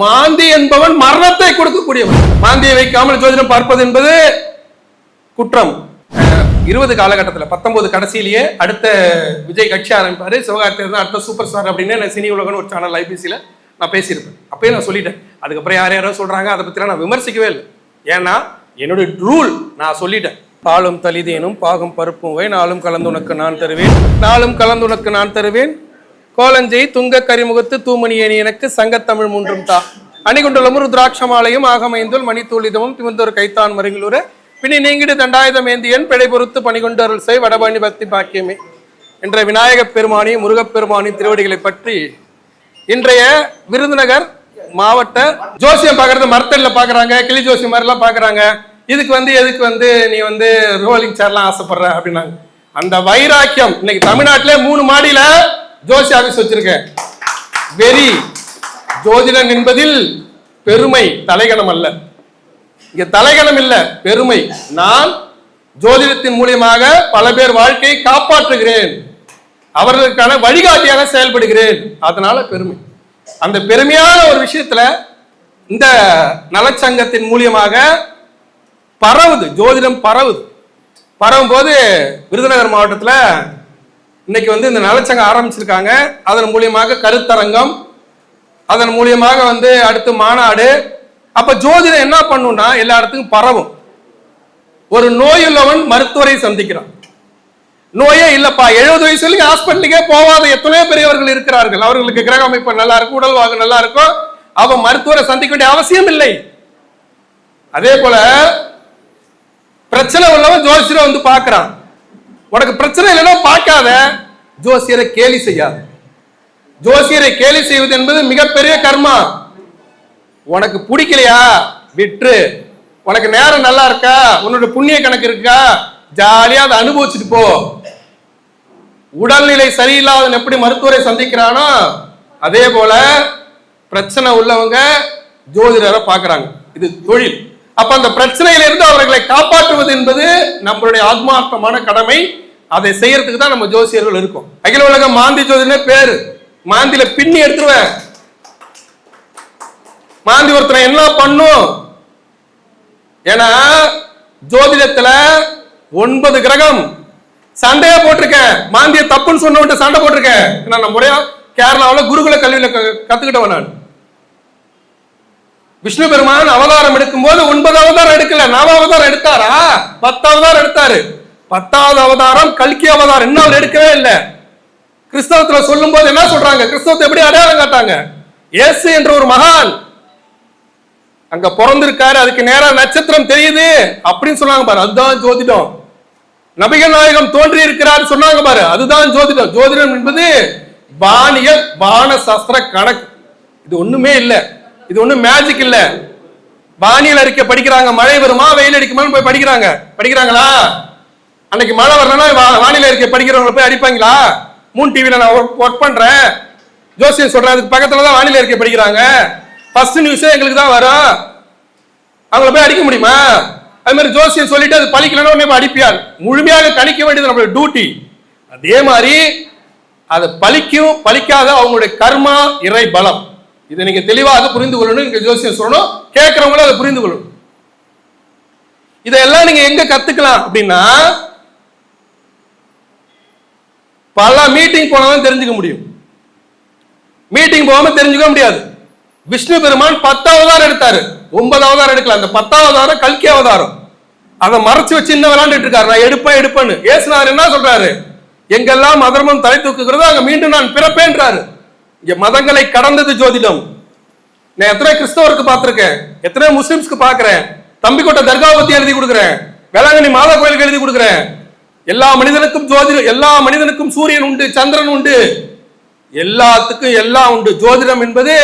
மாந்தி என்பவன் மரணத்தை கொடுக்கக்கூடியவன். மாந்தியை வைக்காமல் ஜோதிடம் பார்ப்பது என்பது குற்றம். இருபது காலகட்டத்தில் பத்தொன்பது கடைசியிலேயே அடுத்த விஜய் கட்சி ஆரம்பிப்பார். சிவகார்த்தியர் தான் அடுத்த சூப்பர் ஸ்டார் அப்படின்னு நான் சினி உலகம்னு ஒரு சேனல் ஐபிசியில் நான் பேசியிருப்பேன். அப்பயே நான் சொல்லிட்டேன். அதுக்கப்புறம் யார் யாரோ சொல்கிறாங்க அதை பற்றிலாம் நான் விமர்சிக்கவே இல்லை. ஏன்னா என்னுடைய ரூல் நான் சொல்லிட்டேன். பாலும் தலிதேனும் பாகம் பருப்பும் வை நாளும் கலந்து உனக்கு நான் தருவேன். நாளும் கலந்து உனக்கு நான் தருவேன். கோலஞ்சை துங்க கரிமுகத்து தூமணியேனி எனக்கு சங்கத்தமிழ் மூன்றும் தா. அணிகுண்டுள்ளமும் ருத்ராட்சமாலையும் ஆகமைந்துள் மணித்தூளிதமும் திமுந்தோர் கைத்தான் மருங்கிலூர பின்னி நீங்கிடு தண்டாயுதம் ஏந்தியன் பிழை பொறுத்து பணிகொண்டு அருள் செய் வடபழனி பக்தி பாக்கியமே. என்ற விநாயகப் பெருமானி முருகப்பெருமானி திருவடிகளை பற்றி இன்றைய விருதுநகர் மாவட்ட ஜோசியம் பார்க்கறது மரத்தடியில் பாக்குறாங்க கிளி ஜோசியம் மாதிரிலாம் பாக்குறாங்க. இதுக்கு வந்து எதுக்கு வந்து நீ வந்து ரோலிங் சேர்லாம் ஆசைப்படுற அப்படின்னாங்க. அந்த வைராக்கியம் இன்னைக்கு தமிழ்நாட்டிலே மூணு மாடியில ஜோசி ஆபீஸ் வச்சிருக்கேன். வெறி ஜோதிடன் என்பதில் பெருமை தலைகணம் அல்ல. இங்க தலைகணம் இல்ல பெருமை. நான் ஜோதிடத்தின் மூலியமாக பல பேர் வாழ்க்கையை காப்பாற்றுகிறேன். அவர்களுக்கான வழிகாட்டியாக செயல்படுகிறேன். அதனால பெருமை. அந்த பெருமையான ஒரு விஷயத்துல இந்த நலச்சங்கத்தின் மூலியமாக பரவுது ஜோதிடம் பரவுது. பரவும் போது விருதுநகர் மாவட்டத்தில் இன்னைக்கு வந்து இந்த நலச்சங்கம் ஆரம்பிச்சிருக்காங்க. அதன் மூலியமாக கருத்தரங்கம் அதன் மூலியமாக வந்து அடுத்து மாநாடு. அப்ப ஜோதிடம் என்ன பண்ணும்னா எல்லா இடத்துக்கும் பரவும். ஒரு நோயுள்ளவன் மருத்துவரை சந்திக்கிறான். நோயே இல்லப்பா எழுபது வயசு வரைக்கும் ஹாஸ்பிட்டலுக்கே போகாத எத்தனையோ பெரியவர்கள் இருக்கிறார்கள். அவர்களுக்கு கிரக அமைப்பு நல்லா இருக்கும் உடல் வாகு நல்லா இருக்கும். அவன் மருத்துவரை சந்திக்க வேண்டிய அவசியம் இல்லை. அதே போல பிரச்சனை உள்ளவன் ஜோசியரை வந்து பாக்குறான் உனக்கு பிரச்சனை இல்லைன்னா பார்க்காத. ஜோசியரை கேலி செய்யாத. ஜோசியரை கேலி செய்வது என்பது மிகப்பெரிய கர்மா. உனக்கு பிடிக்கலையா? விட்டு உனக்கு நேரம் நல்லா இருக்கா? உன்னோட புண்ணிய கணக்கு இருக்கா? ஜாலியா அதை அனுபவிச்சுட்டு போ. உடல்நிலை சரியில்லாத எப்படி மருத்துவரை சந்திக்கிறானோ அதே போல பிரச்சனை உள்ளவங்க ஜோதிடரை பார்க்குறாங்க. இது தொழில். அப்ப அந்த பிரச்சனையில இருந்து அவர்களை காப்பாற்றுவது என்பது நம்மளுடைய ஆத்மார்த்தமான கடமை. அதை செய்யறதுக்கு தான் நம்ம ஜோசியர்கள் இருக்கும். அகில உலக மாந்தி ஜோதினே பேரு. மாந்தில பின்னி எடுத்துருவேன். மாந்தி ஒருத்தனை என்ன பண்ணும்? ஏன்னா ஜோதிடத்துல ஒன்பது கிரகம். சண்டையா போட்டிருக்கேன். மாந்திய தப்புன்னு சொன்ன விட்டு சண்டை போட்டிருக்கேன். நான் முறையா கேரளாவில் குருகுல கல்வியில க- கத்துக்கிட்டவன் நான். விஷ்ணு பெருமான் அவதாரம் எடுக்கும்போது ஒன்பது அவதாரம் எடுக்கல நாலு அவதாரம் எடுத்தாரா? பத்து அவதாரம் எடுத்தாரு. பத்தாவது அவதாரம் கல்கி அவதாரம் இன்னும் அவர் எடுக்கவே இல்லை. கிறிஸ்தவத்துல சொல்லும் போது என்ன சொல்றாங்க? கிறிஸ்தவத்தை எப்படி அடையாளம் காட்டாங்க? இயேசு என்ற ஒரு மகான் அங்க பிறந்திருக்காரு அதுக்கு நேரா நட்சத்திரம் தெரியுது அப்படின்னு சொன்னாங்க பாரு அதுதான் ஜோதிடம். நபிகள் நாயகம் தோன்றி இருக்கிறார் சொன்னாங்க பாரு அதுதான் ஜோதிடம். ஜோதிடம் என்பது வானியல் வான சாஸ்திர கணக்கு. இது ஒண்ணுமே இல்லை. இது ஒண்ணும் மேஜிக் இல்ல. வானியல் அறிக்கை படிக்கிறாங்க மழை வருமா வெயில் அடிக்குமான்னு போய் படிக்கிறாங்க. படிக்கிறாங்களா? அன்னைக்கு மழை வரலன்னா வானிலை அறிக்கை படிக்கிறவங்க போய் அடிப்பாங்களா? மூன் டிவியில் நான் ஒர்க் பண்றேன். ஜோசியம் சொல்றேன் அதுக்கு பக்கத்துல தான் வானிலை அறிக்கை படிக்கிறாங்க. ஃபர்ஸ்ட் நியூஸே எங்களுக்கு தான் வரும். அவங்கள போய் அடிக்க முடியுமா? அது மாதிரி ஜோசியம் சொல்லிட்டு அது பழிக்கலன்னா உடனே போய் அடிப்பியார் முழுமையாக கணிக்க வேண்டியது நம்மளுடைய டியூட்டி அதே மாதிரி அதை பழிக்கும் பழிக்காத அவங்களுடைய கர்மா இறை பலம். இதை நீங்க தெளிவாக புரிந்து கொள்ளணும் இங்க ஜோசியம் சொல்லணும் கேட்கறவங்களும் அதை புரிந்து கொள்ளணும். இதெல்லாம் நீங்க எங்க கத்துக்கலாம் அப்படின்னா பல மீட்டிங் போனவன் தெரிஞ்சுக்க முடியும். மீட்டிங் போகாம தெரிஞ்சுக்க முடியாது. விஷ்ணு பெருமான் பத்து அவதாரம் எடுத்தாரு. ஒன்பது அவதாரம் எடுக்கல. அந்த பத்தாவது அவதாரம் கல்கி அவதாரம். அதை மறைச்சு வச்சு இன்னும் விளையாண்டுட்டு இருக்காரு. நான் எடுப்பேன் எடுப்பேன்னு. ஏசுனார் என்ன சொல்றாரு? எங்கெல்லாம் அதர்மம் தலை தூக்குகிறதோ அங்க மீண்டும் நான் பிறப்பேன்றாரு. மதங்களை கடந்தது ஜோதிடம். நான் எத்தனை கிறிஸ்தவருக்கு பார்த்திருக்கேன். எத்தனை முஸ்லிம்ஸ்க்கு பார்க்குறேன். தம்பிக்கோட்டை தர்கா பத்தி எழுதி கொடுக்குறேன். வேளாங்கண்ணி மாதா கோயிலுக்கு எழுதி கொடுக்குறேன். எல்லா மனிதனுக்கும் ஜோதிடம் எல்லா மனிதனுக்கும் சூரியன் உண்டு சந்திரன் உண்டு. எல்லாத்துக்கும் எல்லாம் உண்டு. ஜோதிடம் என்பது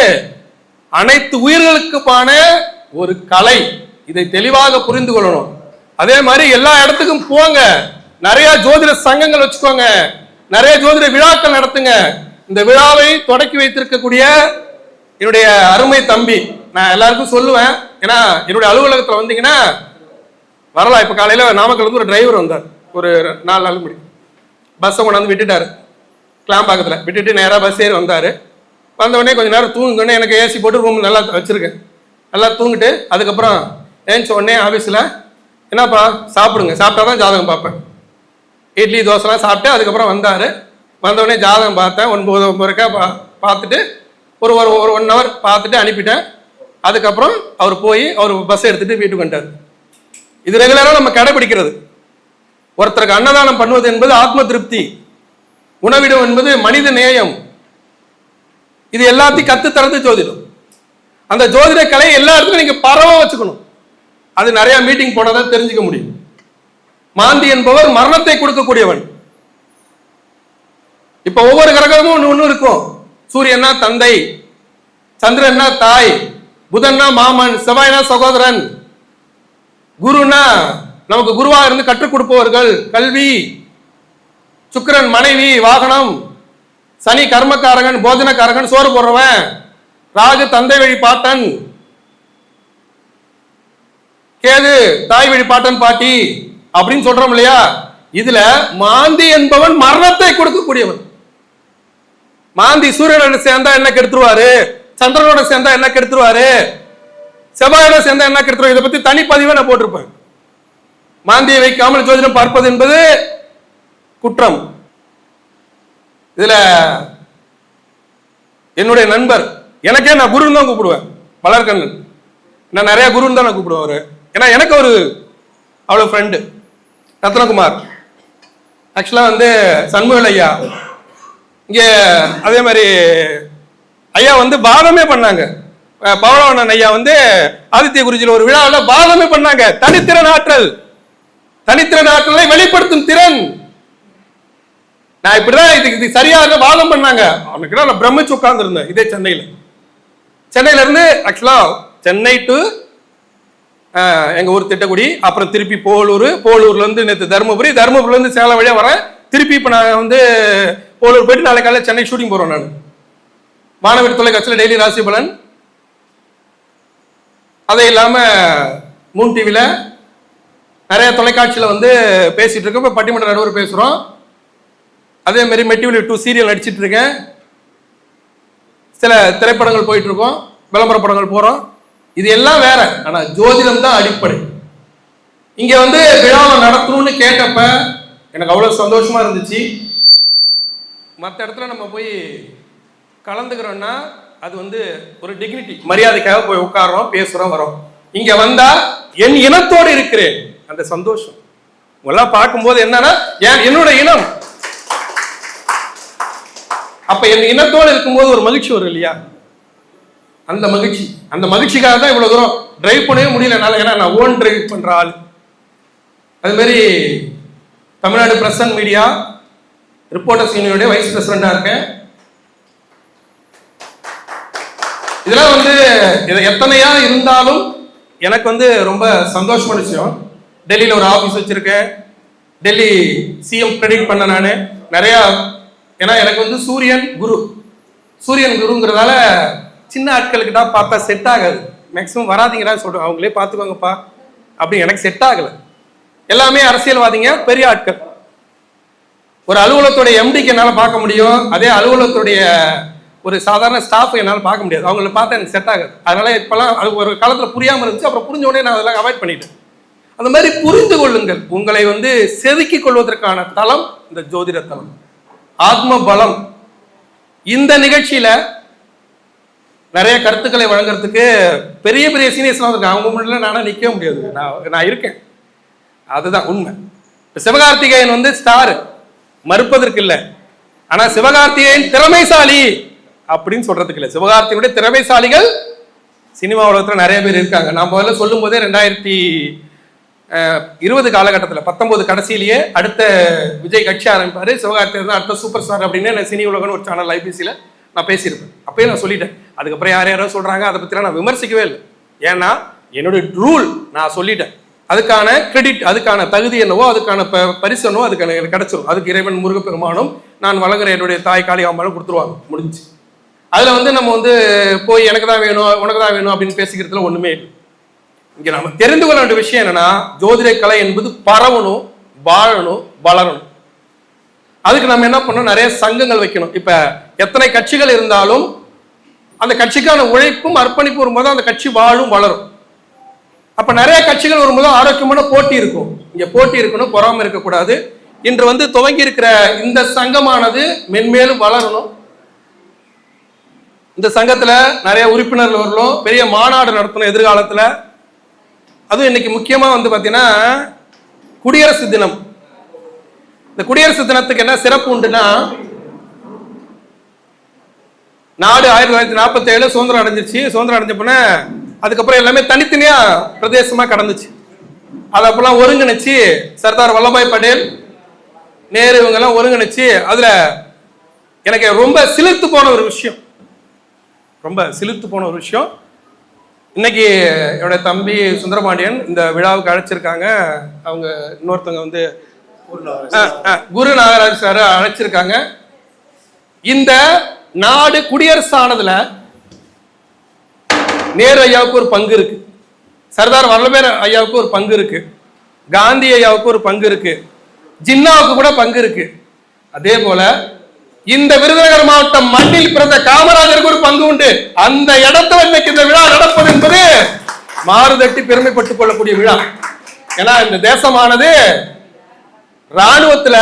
அனைத்து உயிர்களுக்குமான ஒரு கலை. இதை தெளிவாக புரிந்து கொள்ளணும். அதே மாதிரி எல்லா இடத்துக்கும் போங்க. நிறைய ஜோதிட சங்கங்கள் வச்சுக்கோங்க. நிறைய ஜோதிட விழாக்கள் நடத்துங்க. இந்த விழாவை தொடக்கி வைத்திருக்கக்கூடிய என்னுடைய அருமை தம்பி நான் எல்லாருக்கும் சொல்லுவேன். ஏன்னா என்னுடைய அலுவலகத்தில் வந்தீங்கன்னா வரலாம் இப்போ காலையில் நாமக்கல் வந்து ஒரு டிரைவர் வந்தார். ஒரு நாலு நாள் முடி பஸ்ஸை கொண்டாந்து விட்டுட்டாரு. கிளாம்பாக்கத்தில் விட்டுட்டு நேராக பஸ் ஏறி வந்தார். வந்தவொடனே கொஞ்சம் நேரம் தூங்குனே எனக்கு ஏசி போட்டு ரூம் நல்லா வச்சுருக்கேன். நல்லா தூங்கிட்டு அதுக்கப்புறம் ஏஞ்சி உடனே ஆஃபீஸில் என்னப்பா சாப்பிடுங்க. சாப்பிட்டா தான் ஜாதகம் பார்ப்பேன். இட்லி தோசைலாம் சாப்பிட்டு அதுக்கப்புறம் வந்தார். வந்தவொடனே ஜாதகம் பார்த்தேன். ஒன்பது ஒன்பதுக்கா பா பார்த்துட்டு ஒரு ஒரு ஒரு ஒன் ஹவர் பார்த்துட்டு அனுப்பிட்டேன். அதுக்கப்புறம் அவர் போய் அவர் பஸ் எடுத்துகிட்டு வீட்டுக்கு வந்துட்டார். இது ரெகுலராக நம்ம கடைபிடிக்கிறது. ஒருத்தருக்கு அன்னதானம் பண்ணுவது என்பது ஆத்ம திருப்தி. உணவிடம் என்பது மனித நேயம். இது எல்லாத்தையும் கத்து தரது ஜோதிடம். அந்த ஜோதிட கலை எல்லா இடத்துலையும் நீங்கள் பரவ வச்சுக்கணும். அது நிறையா மீட்டிங் போனதான் தெரிஞ்சுக்க முடியும். மாந்தி என்பவர் மரணத்தை கொடுக்கக்கூடியவன். இப்ப ஒவ்வொரு கிரகமும் ஒன்று ஒன்று இருக்கும். சூரியன்னா தந்தை சந்திரன்னா தாய் புதன்னா மாமன் செவ்வாய்னா சகோதரன் குருனா நமக்கு குருவா இருந்து கற்றுக் கொடுப்பவர்கள் கல்வி சுக்கரன் மனைவி வாகனம் சனி கர்மக்காரகன் போஜனக்காரகன் சோறு போடுறவன் ராகு தந்தை வழி பாட்டன் கேது தாய் வழி பாட்டன் பாட்டி அப்படின்னு சொல்றோம் இல்லையா? இதுல மாந்தி என்பவன் மரணத்தை கொடுக்கக்கூடியவன். மாந்தி சூரியனோட சேர்ந்தா என்ன கெடுத்துருவாரு? சந்திரனோட சேர்ந்தா என்ன கெடுத்துருவாரு? செவ்வாயோட சேர்ந்தா என்ன கெடுத்துருவாரு? இதை பத்தி தனிப்பதிவை நான் போட்டிருப்பேன். மாந்தியை வைக்காமல் ஜோதிடம் பார்ப்பது என்பது குற்றம். இதுல என்னுடைய நண்பர் எனக்கே நான் குருன்னு தான் கூப்பிடுவேன். மலர்கண்ணன் நான் நிறைய குருன்னு தான் நான் கூப்பிடுவேன் அவரு. ஏன்னா எனக்கு ஒரு அவ்வளோ ஃப்ரெண்டு ரத்னகுமார். ஆக்சுவலாக வந்து சண்முகல் ஐயா இங்கே அதே மாதிரி ஐயா வந்து பாதமே பண்ணாங்க. அஹ் பவளவண்ணன் ஐயா வந்து ஆதித்ய குருஜியில் ஒரு விழாவில் பாதமே பண்ணாங்க. தனித்திறன் ஆற்றல். தனித்திறன் ஆற்றலை வெளிப்படுத்தும் திறன். நான் இப்படிதான் இதுக்கு இது சரியாக வாதம் பண்ணாங்க. அவனுக்கு நான் பிரமிச்சு உட்கார்ந்துருந்தேன் இதே சென்னையில். சென்னையில இருந்து ஆக்சுவலா சென்னை டு எங்க ஊர் திட்டக்குடி அப்புறம் திருப்பி போலூர் போலூர்ல இருந்து நேற்று தருமபுரி தருமபுரில இருந்து சேலம் வழியா வரேன். திருப்பி இப்போ நான் வந்து போலூர் போயிட்டு நாளை காலையில் சென்னை ஷூட்டிங் போகிறோம் நான். மாணவர் தொலைக்காட்சியில் டெய்லி ராசி பலன். அது இல்லாமல் மூன் டிவியில் நிறைய தொலைக்காட்சியில் வந்து பேசிகிட்டு இருக்கோம். இப்போ பட்டிமன்ற நடுவர் பேசுகிறோம் அதே மாதிரி டூ சீரியல் நடிச்சிட்டு இருக்கேன். சில திரைப்படங்கள் போயிட்டு இருக்கோம். விளம்பர படங்கள் போகிறோம் இது எல்லாம் வேற. ஆனால் ஜோதிடம் தான் அடிப்படை. இங்கே வந்து விழாவை நடத்தணும்னு கேட்டப்ப எனக்கு அவ்வளோ சந்தோஷமா இருந்துச்சு. மற்ற இடத்துல நம்ம போய் கலந்துக்கிறோன்னா அது வந்து ஒரு டிக்னிட்டி மரியாதைக்காக போய் உட்கார்றோம் பேசுகிறோம் வரோம். இங்கே வந்தால் என் இனத்தோடு இருக்கிறேன். அந்த சந்தோஷம். உங்களாம் பார்க்கும்போது என்னன்னா என் என்னோட இனம். அப்ப என் இனத்தோடு இருக்கும்போது ஒரு மகிழ்ச்சி வரும் இல்லையா? அந்த மகிழ்ச்சி. அந்த மகிழ்ச்சிக்காக தான் இவ்வளவு தூரம் டிரைவ் பண்ணவே முடியல ஏன்னா நான் ஓன் டிரைவ் பண்ற ஆள். அது மாதிரி Tamil Nadu press and media reporters யூனியனுடைய vice பிரசிடண்டா இருக்கேன். இதெல்லாம் வந்து எத்தனையா இருந்தாலும் எனக்கு வந்து ரொம்ப சந்தோஷமான விஷயம். டெல்லியில் ஒரு ஆஃபீஸ் வச்சிருக்கேன். டெல்லி சிஎம் ப்ரெடிக்ட் பண்ண நான். நிறையா ஏன்னா எனக்கு வந்து சூரியன் குரு. சூரியன் குருங்கிறதால சின்ன ஆட்களுக்கு தான் பார்த்தா செட் ஆகாது. மேக்ஸிமம் வராதீங்கடா சொல்கிறேன் அவங்களே பார்த்துக்கோங்கப்பா. அப்படி எனக்கு செட் ஆகலை. எல்லாமே அரசியல்வாதிங்க பெரிய ஆட்கள். ஒரு அலுவலகத்துடைய எம்டிக்கு என்னால் பார்க்க முடியும். அதே அலுவலகத்துடைய ஒரு சாதாரண ஸ்டாஃப் என்னால் பார்க்க முடியாது. அவங்கள பார்த்தா எனக்கு செட் ஆகாது. அதனால இப்போலாம் அது ஒரு காலத்தில் புரியாமல் இருந்துச்சு. அப்புறம் புரிஞ்ச உடனே நான் அதெல்லாம் அவாய்ட் பண்ணிட்டேன். அந்த மாதிரி புரிந்து கொள்ளுங்கள். உங்களை வந்து செதுக்கிக் கொள்வதற்கான தளம் இந்த ஜோதிட தளம். ஆத்ம பலம். இந்த நிகழ்ச்சியில் நிறைய கருத்துக்களை வழங்குறதுக்கு பெரிய பெரிய சீனியர்ஸ்லாம் இருக்காங்க அவங்க முன்னாடி நானும் நிற்க முடியாது. நான் நான் இருக்கேன். அதுதான் உண்மை. சிவகார்த்திகேயன் வந்து ஸ்டாரு மறுப்பதற்கு இல்லை ஆனா சிவகார்த்திகேயன் திறமைசாலி அப்படின்னு சொல்றதுக்கு இல்லை சிவகார்த்திகனுடைய திறமைசாலிகள் சினிமா உலகத்தில் நிறைய பேர் இருக்காங்க. நான் முதல்ல சொல்லும் போதே ரெண்டாயிரத்தி இருபது காலகட்டத்தில் பத்தொன்பது கடைசியிலேயே அடுத்த விஜய் கட்சி ஆரம்பிப்பார். சிவகார்த்திகேயன் தான் அடுத்த சூப்பர் ஸ்டார் அப்படின்னு நான் சினி உலகம்னு ஒரு சேனல் ஐபிசியில் நான் பேசியிருப்பேன். அப்பயே நான் சொல்லிட்டேன். அதுக்கப்புறம் யார் யாரோ சொல்கிறாங்க அதை பற்றிலாம் நான் விமர்சிக்கவே இல்லை. ஏன்னா என்னுடைய ரூல் நான் சொல்லிட்டேன். அதுக்கான கிரெடிட் அதுக்கான தகுதி என்னவோ அதுக்கான ப- பரிசு என்னவோ அதுக்கான எனக்கு கிடைச்சிரும். அதுக்கு இறைவன் முருகப்பெருமானும் நான் வழங்குற என்னுடைய தாய் காளிகாம்பாலும் கொடுத்துருவாங்க. முடிஞ்சு அதில் வந்து நம்ம வந்து போய் எனக்கு தான் வேணும் உனக்கு தான் வேணும் அப்படின்னு பேசிக்கிறதுல ஒன்றுமே இல்லை. இங்கே நம்ம தெரிந்து கொள்ள வேண்டிய விஷயம் என்னன்னா ஜோதிட கலை என்பது பரவணும் வாழணும் வளரணும். அதுக்கு நம்ம என்ன பண்ணணும்? நிறைய சங்கங்கள் வைக்கணும். இப்போ எத்தனை கட்சிகள் இருந்தாலும் அந்த கட்சிக்கான உழைப்பும் அர்ப்பணிப்பு வரும்போது அந்த கட்சி வாழும் வளரும். அப்ப நிறைய கட்சிகள் வரும்போது ஆரோக்கியமான போட்டி இருக்கும். இங்க போட்டி இருக்கணும் பொறாம இருக்கக்கூடாது. இன்று வந்து துவங்கி இருக்கிற இந்த சங்கமானது மென்மேலும் வளரணும். இந்த சங்கத்துல நிறைய உறுப்பினர்கள் வரலும் பெரிய மாநாடு நடத்தணும் எதிர்காலத்துல. அதுவும் இன்னைக்கு முக்கியமா வந்து பாத்தீங்கன்னா குடியரசு தினம். இந்த குடியரசு தினத்துக்கு என்ன சிறப்பு உண்டுன்னா நாடு ஆயிரத்தி தொள்ளாயிரத்தி நாற்பத்தி ஏழு சுதந்திரம் அடைஞ்சிருச்சு. சுதந்திரம் அடைஞ்ச அதுக்கப்புறம் எல்லாமே தனித்தனியா பிரதேசமா கடந்துச்சு. அதை அப்பெல்லாம் ஒருங்கிணைச்சு சர்தார் வல்லபாய் பட்டேல் நேரு இவங்கெல்லாம் ஒருங்கிணைச்சு அதுல எனக்கு ரொம்ப சிலிர்த்து போன ஒரு விஷயம். ரொம்ப சிலிர்த்து போன ஒரு விஷயம். இன்னைக்கு என்னோட தம்பி சுந்தரபாண்டியன் இந்த விழாவுக்கு அழைச்சிருக்காங்க. அவங்க இன்னொருத்தவங்க வந்து குரு நாகராஜ் சார் அழைச்சிருக்காங்க. இந்த நாடு குடியரசு ஆனதுல நேரு ஐயாவுக்கு ஒரு பங்கு இருக்கு. சர்தார் வல்லபேர் ஐயாவுக்கு ஒரு பங்கு இருக்கு. காந்தி ஐயாவுக்கு ஒரு பங்கு இருக்கு. ஜின்னாவுக்கு கூட பங்கு இருக்கு. அதே போல இந்த விருதுநகர் மாவட்டம் மண்ணில் பிறந்த காமராஜருக்கு ஒரு பங்கு உண்டு. அந்த இடத்துல இன்னைக்கு இந்த விழா நடப்பது என்பது மாறுதட்டி பெருமைப்பட்டுக் கொள்ளக்கூடிய விழா. ஏன்னா இந்த தேசமானது ராணுவத்துல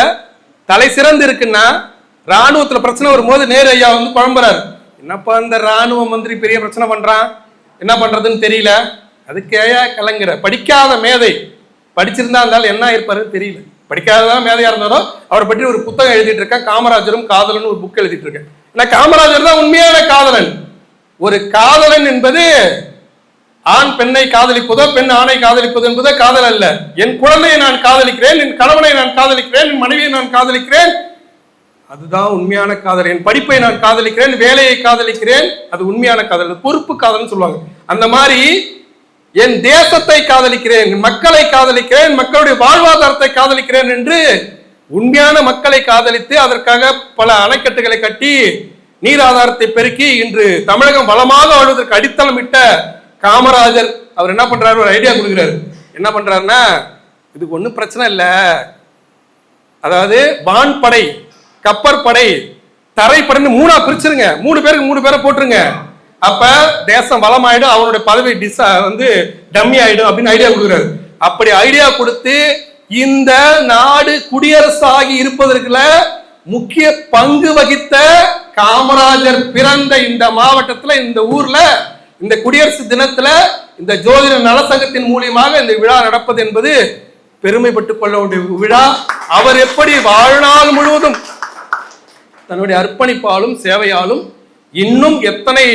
தலை சிறந்து இருக்குன்னா ராணுவத்துல பிரச்சனை வரும்போது நேரு ஐயா வந்து குழம்புறாரு என்னப்பா இந்த ராணுவ மந்திரி பெரிய பிரச்சனை பண்றான்? என்ன பண்றதுன்னு தெரியல. அதுக்கேயா கலங்குற. படிக்காத மேதை படிச்சிருந்தா இருந்தாலும் என்ன இருப்பாருன்னு தெரியல. படிக்காததான் மேதையா இருந்தாலும் அவரை பற்றி ஒரு புத்தகம் எழுதிட்டு இருக்கேன். காமராஜரும் காதலன் ஒரு புக் எழுதிட்டு இருக்கேன். ஏன்னா காமராஜர் தான் உண்மையான காதலன். ஒரு காதலன் என்பது ஆண் பெண்ணை காதலிப்பதோ பெண் ஆணை காதலிப்பது என்பதோ காதல் அல்ல. என் குழந்தையை நான் காதலிக்கிறேன் என் கணவனை நான் காதலிக்கிறேன் என் மனைவியை நான் காதலிக்கிறேன். அதுதான் உண்மையான காதல். என் படிப்பை நான் காதலிக்கிறேன் வேலையை காதலிக்கிறேன் அது உண்மையான காதல். பொறுப்பு காதல்னு சொல்லுவாங்க. அந்த மாதிரி என் தேசத்தை காதலிக்கிறேன் மக்களை காதலிக்கிறேன் மக்களுடைய வாழ்வாதாரத்தை காதலிக்கிறேன் என்று உண்மையான மக்களை காதலித்து அதற்காக பல அணைக்கட்டுகளை கட்டி நீர் ஆதாரத்தை பெருக்கி இன்று தமிழகம் வளமாக வாழ்வதற்கு அடித்தளமிட்ட காமராஜர் அவர் என்ன பண்றாரு? ஒரு ஐடியா கொடுக்குறாரு. என்ன பண்றாருன்னா இதுக்கு ஒன்றும் பிரச்சனை இல்லை. அதாவது வான்படை கப்பற்படை தரைப்படைன்னு மூணா பிரிச்சிருங்க. மூணு பேருக்கு மூணு பேரை போட்டுருங்க. அப்ப தேசம் வளமாயிடும் அவனுடைய பதவி டிஸ் வந்து டம்மி ஆயிடும் அப்படின்னு ஐடியா கொடுக்குறாரு. அப்படி ஐடியா கொடுத்து இந்த நாடு குடியரசாகி இருப்பதற்குல முக்கிய பங்கு வகித்த காமராஜர் பிறந்த இந்த மாவட்டத்துல இந்த ஊர்ல இந்த குடியரசு தினத்துல இந்த ஜோதிட நலசங்கத்தின் மூலியமாக இந்த விழா நடப்பது என்பது பெருமைப்பட்டுக் கொள்ள வேண்டிய விழா. அவர் எப்படி வாழ்நாள் முழுவதும் தன்னுடைய அர்ப்பணிப்பாலும் சேவையாலும் இன்னும் எத்தனை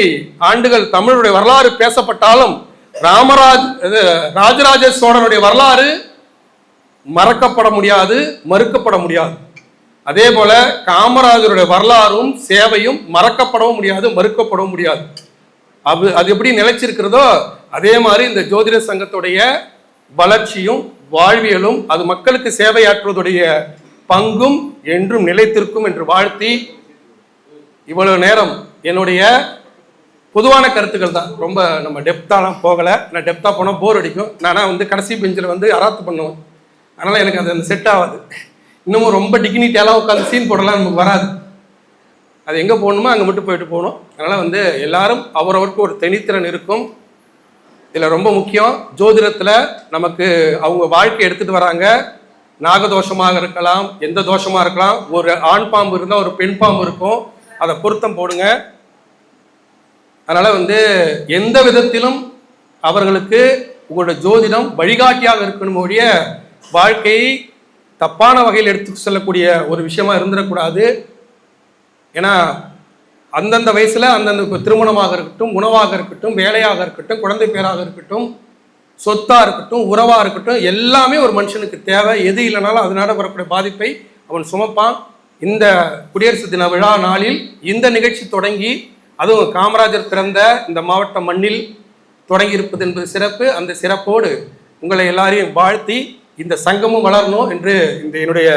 ஆண்டுகள் தமிழுடைய வரலாறு பேசப்பட்டாலும் ராமராஜ் இது, ராஜராஜ சோழனுடைய வரலாறு மறக்கப்பட முடியாது மறுக்கப்பட முடியாது. அதே போல காமராஜருடைய வரலாறும் சேவையும் மறக்கப்படவும் முடியாது மறுக்கப்படவும் முடியாது. அது அது எப்படி நிலைச்சிருக்கிறதோ அதே மாதிரி இந்த ஜோதிட சங்கத்துடைய வளர்ச்சியும் வாழ்வியலும் அது மக்களுக்கு சேவையாற்றுவதுடைய பங்கும் என்றும் நிலைத்திருக்கும் என்று வாழ்த்தி இவ்வளவு நேரம் என்னுடைய பொதுவான கருத்துக்கள் தான். ரொம்ப நம்ம டெப்த்தாலாம் போகலை. நான் டெப்த்தாக போனால் போர் அடிக்கும். நானா வந்து கடைசி பெஞ்சில் வந்து அராத்து பண்ணுவேன். அதனால் எனக்கு அது அந்த செட் ஆகாது. இன்னமும் ரொம்ப டிக்னிட்டியெல்லாம் உட்காந்து சீன் போடலாம் நமக்கு வராது. அது எங்கே போகணுமோ அங்கே மட்டும் போயிட்டு போகணும். அதனால் வந்து எல்லாரும் அவரவருக்கு ஒரு தனித்திறன் இருக்கும். இதில் ரொம்ப முக்கியம். ஜோதிடத்தில் நமக்கு அவங்க வாழ்க்கை எடுத்துகிட்டு வராங்க. நாகதோஷமாக இருக்கலாம் எந்த தோஷமாக இருக்கலாம் ஒரு ஆண் பாம்பு இருந்தால் ஒரு பெண் பாம்பு இருக்கும். அதை பொருத்தம் போடுங்க. அதனால் வந்து எந்த விதத்திலும் அவர்களுக்கு உங்களோட ஜோதிடம் வழிகாட்டியாக இருக்கணும் ஒழிய வாழ்க்கையை தப்பான வகையில் எடுத்து செல்லக்கூடிய ஒரு விஷயமா இருந்துடக்கூடாது. ஏன்னா அந்தந்த வயசில் அந்தந்த திருமணமாக இருக்கட்டும் உணவாக இருக்கட்டும் வேலையாக இருக்கட்டும் குழந்தை பேராக இருக்கட்டும் சொத்தா இருக்கட்டும் உறவா இருக்கட்டும் எல்லாமே ஒரு மனுஷனுக்கு தேவை. எது இல்லைனாலும் அதனால வரக்கூடிய பாதிப்பை அவன் சுமப்பான். இந்த குடியரசு தின விழா நாளில் இந்த நிகழ்ச்சி தொடங்கி அதுவும் காமராஜர் பிறந்த இந்த மாவட்ட மண்ணில் தொடங்கியிருப்பது என்பது சிறப்பு. அந்த சிறப்போடு உங்களை எல்லாரையும் வாழ்த்தி இந்த சங்கமும் வளரணும் என்று இந்த என்னுடைய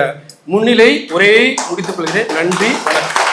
முன்னிலை உரையை முடித்துக் கொள்கிறேன். நன்றி வணக்கம்.